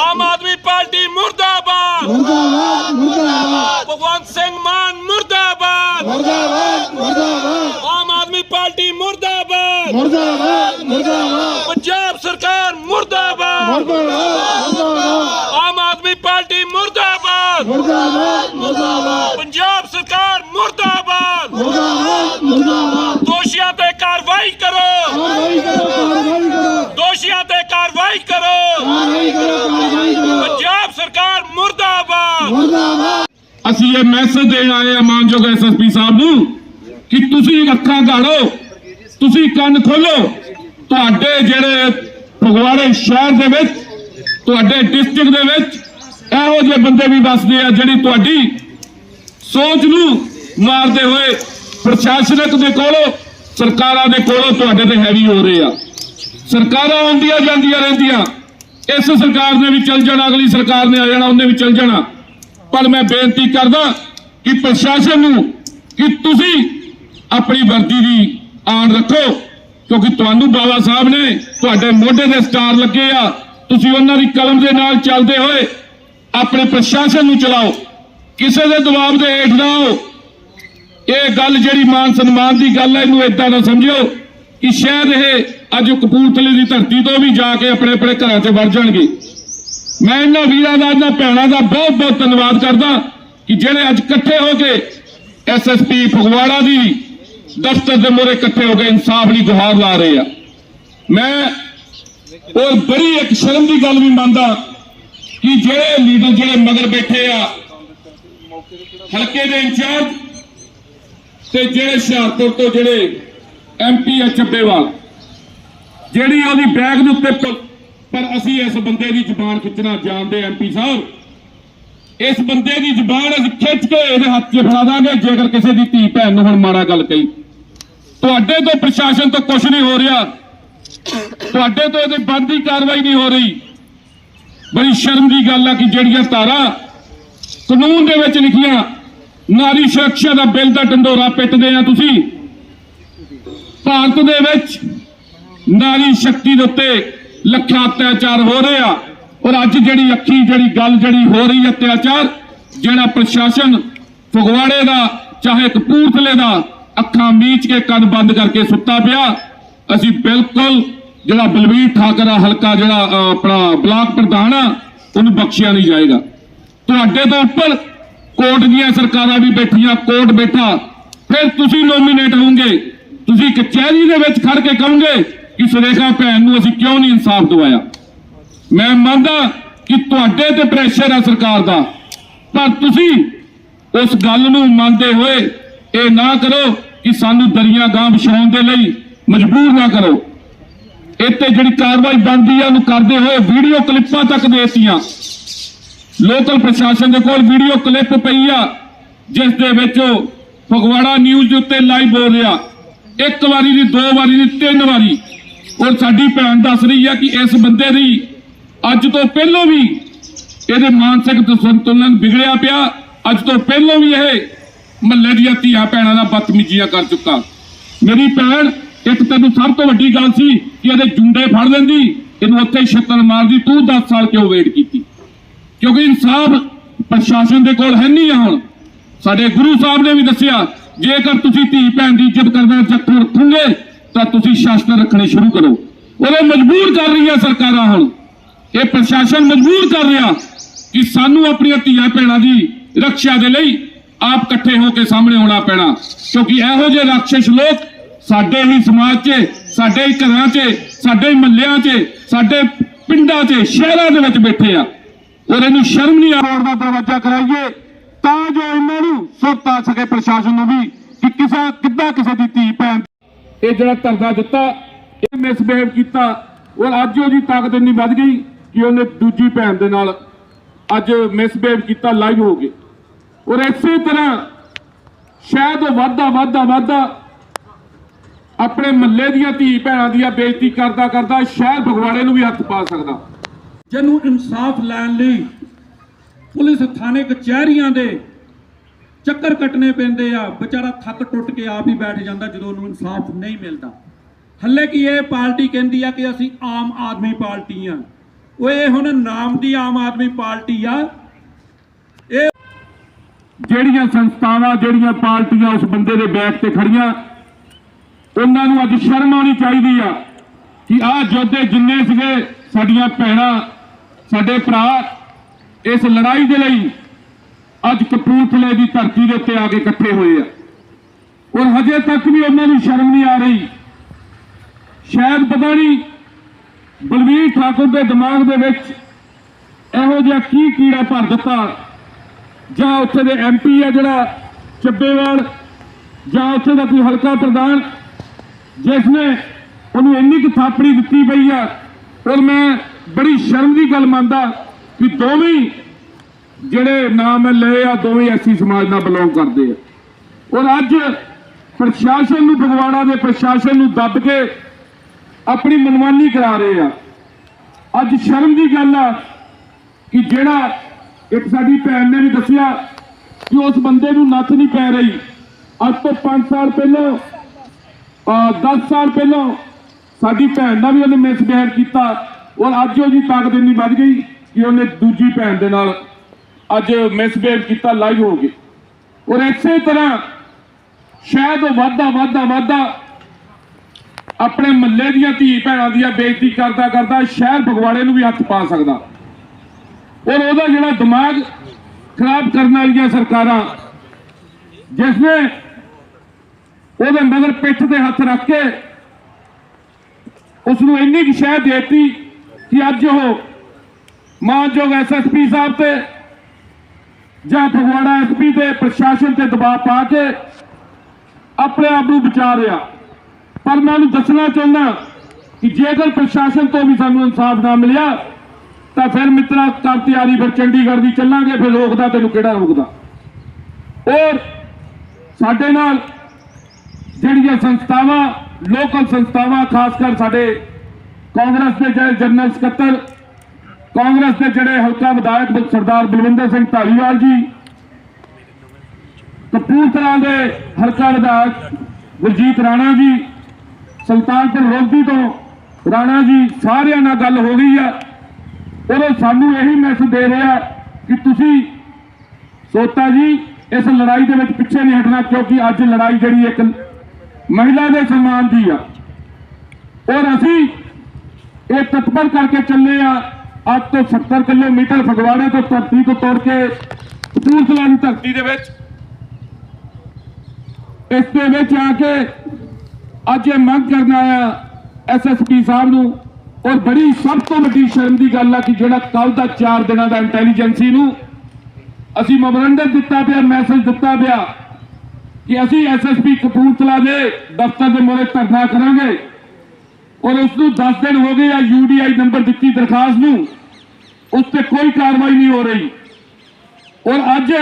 Aam Aadmi party ਮੁਰਦਾਬਾਦ ਮੁਰਦਾਬਾਦ ਮੁਰਦਾਬਾਦ ਭਗਵੰਤ ਸਿੰਘ ਮਾਨ ਮੁਰਦਾਬਾਦ ਮੁਰਦਾਬਾਦ ਮੁਰਦਾਬਾਦ ਆਮ ਆਦਮੀ ਪਾਰਟੀ ਮੁਰਦਾਬਾਦ ਮੁਰਦਾਬਾਦ ਮੁਰਦਾਬਾਦ ਪੰਜਾਬ ਸਰਕਾਰ ਮੁਰਦਾਬਾਦ ਮੁਰਦਾਬਾਦ ਮੁਰਦਾਬਾਦ ਆਮ ਆਦਮੀ ਪਾਰਟੀ ਮੁਰਦਾਬਾਦ ਮੁਰਦਾਬਾਦ ਮੁਰਦਾਬਾਦ ਪੰਜਾਬ ਸਰਕਾਰ ਮੁਰਦਾਬਾਦ ਮੁਰਦਾਬਾਦ ਮੁਰਦਾਬਾਦ ਦੋਸ਼ੀਆਂ ਤੇ ਕਾਰਵਾਈ ਕਰੋ ਕਾਰਵਾਈ ਕਰੋ ਕਾਰਵਾਈ ਕਰੋ ਦੋਸ਼ੀਆਂ ਤੇ ਕਾਰਵਾਈ ਕਰੋ ਕਾਰਵਾਈ ਕਰੋ ਕਾਰਵਾਈ ਕਰੋ ਪੰਜਾਬ ਸਰਕਾਰ ਮੁਰਦਾਬਾਦ। ਮੁਰਦਾਬਾਦ। ਅਸੀਂ ਇਹ ਮੈਸੇਜ ਦੇਣ ਆਏ ਆ ਮਾਨਯੋਗ ਐਸਐਸਪੀ ਸਾਹਿਬ ਨੂੰ ਕਿ ਤੁਸੀਂ ਅੱਖਾਂ ਗਾੜੋ ਤੁਸੀਂ ਕੰਨ ਖੋਲੋ। ਤੁਹਾਡੇ ਜਿਹੜੇ ਫਗਵਾੜੇ ਸ਼ਹਿਰ ਦੇ ਵਿੱਚ, ਤੁਹਾਡੇ ਡਿਸਟ੍ਰਿਕਟ ਦੇ ਵਿੱਚ ਇਹੋ ਜਿਹੇ ਬੰਦੇ ਵੀ ਵੱਸਦੇ ਆ ਜਿਹੜੀ ਤੁਹਾਡੀ ਸੋਚ ਨੂੰ ਮਾਰਦੇ ਹੋਏ ਪ੍ਰਸ਼ਾਸਨਿਕ ਦੇ ਕੋਲੋਂ, ਸਰਕਾਰਾਂ ਦੇ ਕੋਲੋਂ ਤੁਹਾਡੇ ਤੇ ਹੈਵੀ ਹੋ ਰਹੇ ਆ। ਸਰਕਾਰਾਂ ਆਉਂਦੀਆਂ ਜਾਂਦੀਆਂ ਰਹਿੰਦੀਆਂ। ਇਸ ਸਰਕਾਰ ਨੇ ਵੀ ਚੱਲ ਜਾਣਾ, ਅਗਲੀ ਸਰਕਾਰ ਨੇ ਆ ਜਾਣਾ, ਉਹਨੇ ਵੀ ਚੱਲ ਜਾਣਾ। ਪਰ ਮੈਂ ਬੇਨਤੀ ਕਰਦਾ ਕਿ ਪ੍ਰਸ਼ਾਸਨ ਨੂੰ ਕਿ ਤੁਸੀਂ ਆਪਣੀ ਵਰਦੀ ਦੀ ਆਣ ਰੱਖੋ, ਕਿਉਂਕਿ ਤੁਹਾਨੂੰ ਬਾਬਾ ਸਾਹਿਬ ਨੇ ਤੁਹਾਡੇ ਮੋਢੇ ਦੇ ਸਟਾਰ ਲੱਗੇ ਆ। ਤੁਸੀਂ ਉਹਨਾਂ ਦੀ ਕਲਮ ਦੇ ਨਾਲ ਚੱਲਦੇ ਹੋਏ ਆਪਣੇ ਪ੍ਰਸ਼ਾਸਨ ਨੂੰ ਚਲਾਓ। ਕਿਸੇ ਦੇ ਦਬਾਅ ਦੇ ਹੇਠ ਨਾ ਆਓ। ਇਹ ਗੱਲ ਜਿਹੜੀ ਮਾਨ ਸਨਮਾਨ ਦੀ ਗੱਲ ਹੈ, ਇਹਨੂੰ ਏਦਾਂ ਨਾ ਸਮਝਿਓ ਕਿ ਸ਼ਾਇਦ ਇਹ ਅੱਜ ਕਪੂਰਥਲੇ ਦੀ ਧਰਤੀ ਤੋਂ ਵੀ ਜਾ ਕੇ ਆਪਣੇ ਆਪਣੇ ਘਰਾਂ 'ਚ ਵੜ ਜਾਣਗੇ। ਮੈਂ ਇਹਨਾਂ ਵੀਰਾਂ ਦਾ, ਇਹਨਾਂ ਭੈਣਾਂ ਦਾ ਬਹੁਤ ਬਹੁਤ ਧੰਨਵਾਦ ਕਰਦਾ ਕਿ ਜਿਹੜੇ ਅੱਜ ਇਕੱਠੇ ਹੋ ਕੇ ਐਸਐਸਪੀ ਫਗਵਾੜਾ ਦੀ ਦਫ਼ਤਰ ਦੇ ਮੂਹਰੇ ਇਕੱਠੇ ਹੋ ਕੇ ਇਨਸਾਫ ਲਈ ਗੁਹਾਰ ਲਾ ਰਹੇ ਆ। ਮੈਂ ਔਰ ਬੜੀ ਇੱਕ ਸ਼ਰਮ ਦੀ ਗੱਲ ਵੀ ਮੰਨਦਾ ਕਿ ਜਿਹੜੇ ਲੀਡਰ, ਜਿਹੜੇ ਮਗਰ ਬੈਠੇ ਆ, ਹਲਕੇ ਦੇ ਇੰਚਾਰਜ ਤੇ ਜਿਹੜੇ ਹੁਸ਼ਿਆਰਪੁਰ ਤੋਂ ਜਿਹੜੇ ਐਮਪੀ ਆ ਚੱਬੇਵਾਲ ਜਿਹੜੀ ਉਹਦੀ ਬੈਗ ਦੇ ਉੱਤੇ ਪਰ ਅਸੀਂ ਇਸ ਬੰਦੇ ਦੀ ਜ਼ੁਬਾਨ ਖਿੱਚਣਾ ਜਾਣਦੇ ਐਮਪੀ ਸਾਹਿਬ। ਇਸ ਬੰਦੇ ਦੀ ਜ਼ੁਬਾਨ ਅਸੀਂ ਖਿੱਚ ਕੇ ਇਹਦੇ ਹੱਥ 'ਚ ਫੜਾ ਦਾਂਗੇ, ਜੇਕਰ ਕਿਸੇ ਦੀ ਧੀ ਭੈਣ ਨੂੰ ਹੁਣ ਮਾੜਾ ਗੱਲ ਕਹੀ। ਤੁਹਾਡੇ ਤੋਂ ਪ੍ਰਸ਼ਾਸਨ ਤੋਂ ਕੁਝ ਨਹੀਂ ਹੋ ਰਿਹਾ। ਤੁਹਾਡੇ ਤੋਂ ਇਹਦੇ ਬੰਦੀ ਕਾਰਵਾਈ ਨਹੀਂ ਹੋ ਰਹੀ। ਬੜੀ ਸ਼ਰਮ ਦੀ ਗੱਲ ਆ ਕਿ ਜਿਹੜੀਆਂ ਧਾਰਾ ਕਾਨੂੰਨ ਦੇ ਵਿੱਚ ਲਿਖੀਆਂ, ਨਾਰੀ ਸੁਰੱਖਿਆ ਦਾ ਬਿੱਲ ਦਾ ਢੰਡੋਰਾ ਪਿੱਟਦੇ ਆ ਤੁਸੀਂ। ਭਾਰਤ ਦੇ ਵਿੱਚ ਨਾਰੀ ਸ਼ਕਤੀ ਦੇ ਉੱਤੇ ਲੱਖਾਂ ਅਤਿਆਚਾਰ ਹੋ ਰਹੇ ਆ। ਔਰ ਅੱਜ ਜਿਹੜੀ ਅੱਖੀ, ਜਿਹੜੀ ਗੱਲ ਜਿਹੜੀ ਹੋ ਰਹੀ ਹੈ ਅਤਿਆਚਾਰ, ਜਿਹੜਾ ਪ੍ਰਸ਼ਾਸਨ ਫਗਵਾੜੇ ਦਾ, ਚਾਹੇ ਕਪੂਰਥਲੇ ਦਾ ਅੱਖਾਂ ਮੀਚ ਕੇ ਕੰਨ ਬੰਦ ਕਰਕੇ ਸੁੱਤਾ ਪਿਆ, ਅਸੀਂ ਬਿਲਕੁਲ ਜਿਹੜਾ ਬਲਵੀਰ ਠਾਕਰ ਹਲਕਾ ਜਿਹੜਾ ਆਪਣਾ ਬਲਾਕ ਪ੍ਰਧਾਨ ਆ, ਉਹਨੂੰ ਬਖਸ਼ਿਆ ਨਹੀਂ ਜਾਏਗਾ। ਤੁਹਾਡੇ ਤੋਂ ਉੱਪਰ ਕੋਰਟ ਦੀਆਂ ਸਰਕਾਰਾਂ ਵੀ ਬੈਠੀਆਂ, ਕੋਰਟ ਬੈਠਾ। ਫਿਰ ਤੁਸੀਂ ਨੋਮੀਨੇਟ ਹੋਵੋਗੇ, ਤੁਸੀਂ ਕਚਹਿਰੀ ਦੇ ਵਿੱਚ ਖੜ ਕੇ ਕਹੋਗੇ ਕਿ ਸੁਰੇਖਾ ਭੈਣ ਨੂੰ ਅਸੀਂ ਕਿਉਂ ਨਹੀਂ ਇਨਸਾਫ ਦਿਵਾਇਆ? ਮੈਂ ਮੰਨਦਾ ਕਿ ਤੁਹਾਡੇ ਤੇ ਪ੍ਰੈਸ਼ਰ ਹੈ ਸਰਕਾਰ ਦਾ, ਪਰ ਤੁਸੀਂ ਉਸ ਗੱਲ ਨੂੰ ਮੰਨਦੇ ਹੋਏ ਇਹ ਨਾ ਕਰੋ ਕਿ ਸਾਨੂੰ ਦਰਿਆ ਗਾਂ ਵਿਛਾਉਣ ਦੇ ਲਈ ਮਜਬੂਰ ਨਾ ਕਰੋ। ਇੱਥੇ ਜਿਹੜੀ ਕਾਰਵਾਈ ਬਣਦੀ ਆ, ਉਹਨੂੰ ਕਰਦੇ ਹੋਏ ਵੀਡੀਓ ਕਲਿੱਪਾਂ ਤੱਕ ਦੇਤੀਆਂ। ਲੋਕਲ ਪ੍ਰਸ਼ਾਸਨ ਦੇ ਕੋਲ ਵੀਡੀਓ ਕਲਿੱਪ ਪਈ ਆ, ਜਿਸ ਦੇ ਵਿੱਚ ਉਹ ਫਗਵਾੜਾ ਨਿਊਜ਼ ਦੇ ਉੱਤੇ ਲਾਈਵ ਬੋਲ ਰਿਹਾ। ਇੱਕ ਵਾਰੀ ਦੀ ਦੋ ਵਾਰੀ ਦੀ ਤਿੰਨ ਵਾਰੀ। ਔਰ ਸਾਡੀ ਭੈਣ ਦੱਸ ਰਹੀ ਹੈ ਕਿ ਇਸ ਬੰਦੇ ਦੀ ਅੱਜ ਤੋਂ ਪਹਿਲਾਂ ਵੀ ਇਹਦੇ ਮਾਨਸਿਕ ਸੰਤੁਲਨ ਵਿਗੜਿਆ ਪਿਆ। ਅੱਜ ਤੋਂ ਪਹਿਲਾਂ ਵੀ ਇਹ ਮਹੱਲੇ ਦੀਆਂ ਧੀਆਂ ਭੈਣਾਂ ਨਾਲ ਬਦਤਮੀਜ਼ੀਆਂ ਕਰ ਚੁੱਕਾ। ਮੇਰੀ ਭੈਣ, ਇੱਕ ਤੈਨੂੰ ਸਭ ਤੋਂ ਵੱਡੀ ਗੱਲ ਸੀ ਕਿ ਇਹਦੇ ਜੁੰਡੇ ਫੜ ਲੈਂਦੀ। ਇਹਨੂੰ ਉੱਥੇ ਛੱਤਰ ਮਾਰਦੀ। ਤੂੰ 10 ਸਾਲ ਕਿਉਂ ਵੇਟ ਕੀਤੀ? ਕਿਉਂਕਿ ਇਨਸਾਫ ਪ੍ਰਸ਼ਾਸਨ ਦੇ ਕੋਲ ਹੈ ਨਹੀਂ ਆ ਹੁਣ। ਸਾਡੇ ਗੁਰੂ ਸਾਹਿਬ ਨੇ ਵੀ ਦੱਸਿਆ, ਜੇਕਰ ਤੁਸੀਂ ਧੀ ਭੈਣ ਦੀ ਇੱਜ਼ਤ ਕਰਨਾ ਜੱਥੋਂ ਰੱਖੋਗੇ ਤਾਂ ਤੁਸੀਂ ਸ਼ਾਸਤਰ ਰੱਖਣੇ ਸ਼ੁਰੂ ਕਰੋ। ਉਹਨੇ ਮਜਬੂਰ ਕਰ ਰਹੀਆਂ ਸਰਕਾਰਾਂ ਹੁਣ। ਇਹ ਪ੍ਰਸ਼ਾਸਨ ਮਜਬੂਰ ਕਰ ਰਿਹਾ ਕਿ ਸਾਨੂੰ ਆਪਣੀਆਂ ਧੀਆਂ ਭੈਣਾਂ ਦੀ ਰੱਖਿਆ ਦੇ ਲਈ ਆਪ ਇਕੱਠੇ ਹੋ ਕੇ ਸਾਹਮਣੇ ਆਉਣਾ ਪੈਣਾ। ਕਿਉਂਕਿ ਇਹੋ ਜਿਹੇ ਰਾਖਸ਼ ਲੋਕ ਸਾਡੇ ਹੀ ਸਮਾਜ 'ਚ, ਸਾਡੇ ਹੀ ਘਰਾਂ 'ਚ, ਸਾਡੇ ਹੀ ਮਹੱਲਿਆਂ 'ਚ, ਸਾਡੇ ਪਿੰਡਾਂ 'ਚ, ਸ਼ਹਿਰਾਂ ਦੇ ਵਿੱਚ ਬੈਠੇ ਆ। ਔਰ ਇਹਨੂੰ ਸ਼ਰਮ ਨਹੀਂ ਆ ਰੋਡ ਦਾ ਦਰਵਾਜ਼ਾ ਕਰਾਈਏ ਤਾਂ ਜੋ ਇਹਨਾਂ ਨੂੰ ਸੁਰਤ ਆ ਸਕੇ ਪ੍ਰਸ਼ਾਸਨ ਨੂੰ ਵੀ ਕਿ ਕਿਸੇ ਕਿੱਦਾਂ ਕਿਸੇ ਦੀ ਧੀ ਭੈਣ ਇਹ ਜਿਹੜਾ ਧਰਨਾ ਦਿੱਤਾ, ਇਹ ਮਿਸਬਿਹੇਵ ਕੀਤਾ। ਔਰ ਅੱਜ ਉਹਦੀ ਤਾਕਤ ਇੰਨੀ ਵੱਧ ਗਈ ਕਿ ਉਹਨੇ ਦੂਜੀ ਭੈਣ ਦੇ ਨਾਲ ਅੱਜ ਮਿਸਬਿਹੇਵ ਕੀਤਾ ਲਾਈਵ ਹੋ ਗਏ। ਔਰ ਇਸੇ ਤਰ੍ਹਾਂ ਸ਼ਾਇਦ ਉਹ ਵਾਧਾ ਵਾਧਾ ਵਾਧਾ ਆਪਣੇ ਮੱਲੇ ਦੀਆਂ ਧੀ ਭੈਣਾਂ ਦੀਆਂ ਬੇਇੱਜ਼ਤੀ ਕਰਦਾ ਕਰਦਾ ਸ਼ਹਿਰ ਫਗਵਾੜੇ ਨੂੰ ਵੀ ਹੱਥ ਪਾ ਸਕਦਾ। ਜਿਹਨੂੰ ਇਨਸਾਫ ਲੈਣ ਲਈ ਪੁਲਿਸ ਥਾਣੇ ਕਚਹਿਰੀਆਂ ਦੇ ਚੱਕਰ ਕੱਟਣੇ ਪੈਂਦੇ ਆ। ਵਿਚਾਰਾ ਥੱਕ ਟੁੱਟ ਕੇ ਆਪ ਹੀ ਬੈਠ ਜਾਂਦਾ ਜਦੋਂ ਉਹਨੂੰ ਇਨਸਾਫ ਨਹੀਂ ਮਿਲਦਾ। ਹੱਲੇ ਕੀ ਇਹ ਪਾਰਟੀ ਕਹਿੰਦੀ ਆ ਕਿ ਅਸੀਂ ਆਮ ਆਦਮੀ ਪਾਰਟੀ ਆ। ਉਹ ਇਹ ਹੁਣ ਨਾਮ ਦੀ ਆਮ ਆਦਮੀ ਪਾਰਟੀ ਆ। ਇਹ ਜਿਹੜੀਆਂ ਸੰਸਥਾਵਾਂ, ਜਿਹੜੀਆਂ ਪਾਰਟੀਆਂ ਉਸ ਬੰਦੇ ਦੇ ਬੈਕ ਤੇ ਖੜੀਆਂ, ਉਹਨਾਂ ਨੂੰ ਅੱਜ ਸ਼ਰਮ ਆਉਣੀ ਚਾਹੀਦੀ ਆ ਕਿ ਆਹ ਯੋਧੇ ਜਿੰਨੇ ਸੀਗੇ, ਸਾਡੀਆਂ ਭੈਣਾਂ, ਸਾਡੇ ਭਰਾ, ਇਸ ਲੜਾਈ ਦੇ ਲਈ ਅੱਜ ਕਪੂਰਥਲੇ ਦੀ ਧਰਤੀ ਦੇ ਉੱਤੇ ਆ ਕੇ ਇਕੱਠੇ ਹੋਏ ਆ। ਔਰ ਹਜੇ ਤੱਕ ਵੀ ਉਹਨਾਂ ਨੂੰ ਸ਼ਰਮ ਨਹੀਂ ਆ ਰਹੀ। ਸ਼ਾਇਦ ਪਤਾ ਨਹੀਂ ਬਲਵੀਰ ਠਾਕੁਰ ਦੇ ਦਿਮਾਗ ਦੇ ਵਿੱਚ ਇਹੋ ਜਿਹਾ ਕੀ ਕੀੜਾ ਭਰ ਦਿੱਤਾ, ਜਾਂ ਉੱਥੇ ਦੇ ਐਮਪੀ ਆ ਜਿਹੜਾ ਚੱਬੇਵਾਲ, ਜਾਂ ਉੱਥੇ ਦਾ ਕੋਈ ਹਲਕਾ ਪ੍ਰਧਾਨ, ਜਿਸ ਨੇ ਉਹਨੂੰ ਇੰਨੀ ਕੁ ਥਾਪੜੀ ਦਿੱਤੀ ਪਈ ਆ। ਔਰ ਮੈਂ ਬੜੀ ਸ਼ਰਮ ਦੀ ਗੱਲ ਮੰਨਦਾ ਕਿ ਦੋਵੇਂ ਜਿਹੜੇ ਨਾਮ ਮੈਂ ਲਏ ਆ, ਦੋਵੇਂ ਐਸੀ ਸਮਾਜ ਨਾਲ ਬਿਲੋਂਗ ਕਰਦੇ ਆ। ਔਰ ਅੱਜ ਪ੍ਰਸ਼ਾਸਨ ਨੂੰ, ਫਗਵਾੜਾ ਦੇ ਪ੍ਰਸ਼ਾਸਨ ਨੂੰ ਦੱਬ ਕੇ ਆਪਣੀ ਮਨਮਾਨੀ ਕਰਾ ਰਹੇ ਆ। ਅੱਜ ਸ਼ਰਮ ਦੀ ਗੱਲ ਆ ਕਿ ਜਿਹੜਾ ਇੱਕ ਸਾਡੀ ਭੈਣ ਨੇ ਵੀ ਦੱਸਿਆ ਕਿ ਉਸ ਬੰਦੇ ਨੂੰ ਨੱਥ ਨਹੀਂ ਪੈ ਰਹੀ। ਅੱਜ ਤੋਂ 5 ਸਾਲ ਪਹਿਲਾਂ, ਅਹ 10 ਸਾਲ ਪਹਿਲਾਂ ਸਾਡੀ ਭੈਣ ਦਾ ਵੀ ਉਹਨੇ ਮਿਸਬਿਹੇਵ ਕੀਤਾ। ਔਰ ਅੱਜ ਉਹਦੀ ਤਾਕਤ ਇੰਨੀ ਵੱਧ ਗਈ ਕਿ ਉਹਨੇ ਦੂਜੀ ਭੈਣ ਦੇ ਨਾਲ ਅੱਜ ਮਿਸਬਿਹੇਵ ਕੀਤਾ ਲਾਈਵ ਹੋ ਗਏ ਔਰ ਇਸੇ ਤਰ੍ਹਾਂ ਸ਼ਾਇਦ ਉਹ ਵਾਧਾ ਵਾਧਾ ਵਾਧਾ ਆਪਣੇ ਮੱਲੇ ਦੀਆਂ ਧੀ ਭੈਣਾਂ ਦੀਆਂ ਬੇਇੱਜ਼ਤੀ ਕਰਦਾ ਕਰਦਾ ਸ਼ਹਿਰ ਫਗਵਾੜੇ ਨੂੰ ਵੀ ਹੱਥ ਪਾ ਸਕਦਾ। ਔਰ ਉਹਦਾ ਜਿਹੜਾ ਦਿਮਾਗ ਖਰਾਬ ਕਰਨ ਵਾਲੀਆਂ ਸਰਕਾਰਾਂ, ਜਿਸ ਨੇ ਉਹਦੇ ਮਗਰ ਪਿੱਠ ਤੇ ਹੱਥ ਰੱਖ ਕੇ ਉਸ ਨੂੰ ਇੰਨੀ ਕੁ ਸ਼ਹਿ ਦੇਤੀ ਕਿ ਅੱਜ ਉਹ ਮਾਨਯੋਗ ਐਸਐਸਪੀ ਸਾਹਿਬ ਤੇ ਜਾਂ ਫਗਵਾੜਾ ਐਸਪੀ ਤੇ ਪ੍ਰਸ਼ਾਸਨ ਤੇ ਦਬਾਅ ਪਾ ਕੇ ਆਪਣੇ ਆਪ ਨੂੰ ਬਚਾ ਰਿਹਾ। ਪਰ ਮੈਂ ਉਹਨੂੰ ਦੱਸਣਾ ਚਾਹੁੰਦਾ ਕਿ ਜੇਕਰ ਪ੍ਰਸ਼ਾਸਨ ਤੋਂ ਵੀ ਸਾਨੂੰ ਇਨਸਾਫ ਨਾ ਮਿਲਿਆ, ਤਾਂ ਫਿਰ ਮਿੱਤਰਾ ਕਰ ਤਿਆਰੀ ਫਿਰ ਚੰਡੀਗੜ੍ਹ ਦੀ ਚੱਲਾਂਗੇ, ਫਿਰ ਰੋਕਦਾ ਤੈਨੂੰ ਕਿਹੜਾ ਰੋਕਦਾ? ਔਰ ਸਾਡੇ ਨਾਲ ਜਿਹੜੀਆਂ ਸੰਸਥਾਵਾਂ ਲੋਕਲ ਸੰਸਥਾਵਾਂ, ਖਾਸ ਕਰ ਸਾਡੇ ਕਾਂਗਰਸ ਦੇ ਜਿਹੜੇ ਜਨਰਲ ਸਕੱਤਰ ਕਾਂਗਰਸ ਦੇ ਜਿਹੜੇ ਹਲਕਾ ਵਿਧਾਇਕ ਸਰਦਾਰ ਬਲਵਿੰਦਰ ਸਿੰਘ ਧਾਲੀਵਾਲ ਜੀ, ਕਪੂਰਥਲਾ ਦੇ ਹਲਕਾ ਵਿਧਾਇਕ ਗੁਰਜੀਤ ਰਾਣਾ ਜੀ, ਸੁਲਤਾਨਪੁਰ ਲੋਧੀ ਤੋਂ ਰਾਣਾ ਜੀ, ਸਾਰਿਆਂ ਨਾਲ ਗੱਲ ਹੋ ਗਈ ਆ ਉਹ ਸਾਨੂੰ ਇਹੀ ਮੈਸੇਜ ਦੇ ਰਿਹਾ ਕਿ ਤੁਸੀਂ ਸੋਤਾ ਜੀ, ਇਸ ਲੜਾਈ ਦੇ ਵਿੱਚ ਪਿੱਛੇ ਨਹੀਂ ਹਟਣਾ ਕਿਉਂਕਿ ਅੱਜ ਲੜਾਈ ਜਿਹੜੀ ਇੱਕ ਮਹਿਲਾ ਦੇ ਸਨਮਾਨ ਦੀ ਆ। ਔਰ ਅਸੀਂ ਇਹ ਤਤਪਰ ਕਰਕੇ ਚੱਲੇ ਆ ਅੱਜ ਤੋਂ 70 ਕਿਲੋਮੀਟਰ ਫਗਵਾੜੇ ਤੋਂ ਧਰਤੀ ਤੋਂ ਤੋੜ ਕੇ ਕਪੂਰਥਲਾ ਦੀ ਧਰਤੀ ਦੇ ਵਿੱਚ। ਇਸ ਦੇ ਵਿੱਚ ਆ ਕੇ ਅੱਜ ਇਹ ਮੰਗ ਕਰਨ ਆਇਆ ਐਸਐਸਪੀ ਸਾਹਿਬ ਨੂੰ। ਔਰ ਬੜੀ ਸਭ ਤੋਂ ਵੱਡੀ ਸ਼ਰਮ ਦੀ ਗੱਲ ਆ ਕਿ ਜਿਹੜਾ ਕੱਲ ਦਾ 4 ਦਿਨਾਂ ਦਾ ਇੰਟੈਲੀਜੈਂਸੀ ਨੂੰ ਅਸੀਂ ਮੈਮੋਰੰਡਮ ਦਿੱਤਾ ਪਿਆ ਮੈਸੇਜ ਦਿੱਤਾ ਪਿਆ ਕਿ ਅਸੀਂ ਐਸਐਸਪੀ ਕਪੂਰਥਲਾ ਦੇ ਦਫ਼ਤਰ ਦੇ ਮੋਰੇ ਧਰਨਾ ਕਰਾਂਗੇ। ਔਰ ਉਸ ਨੂੰ 10 ਦਿਨ ਹੋ ਗਏ ਆ ਯੂਡੀਆਈ ਨੰਬਰ ਦਿੱਤੀ ਦਰਖਾਸਤ ਨੂੰ। ਉਸ ਤੇ ਕੋਈ ਕਾਰਵਾਈ ਨਹੀਂ ਹੋ ਰਹੀ। ਔਰ ਅੱਜ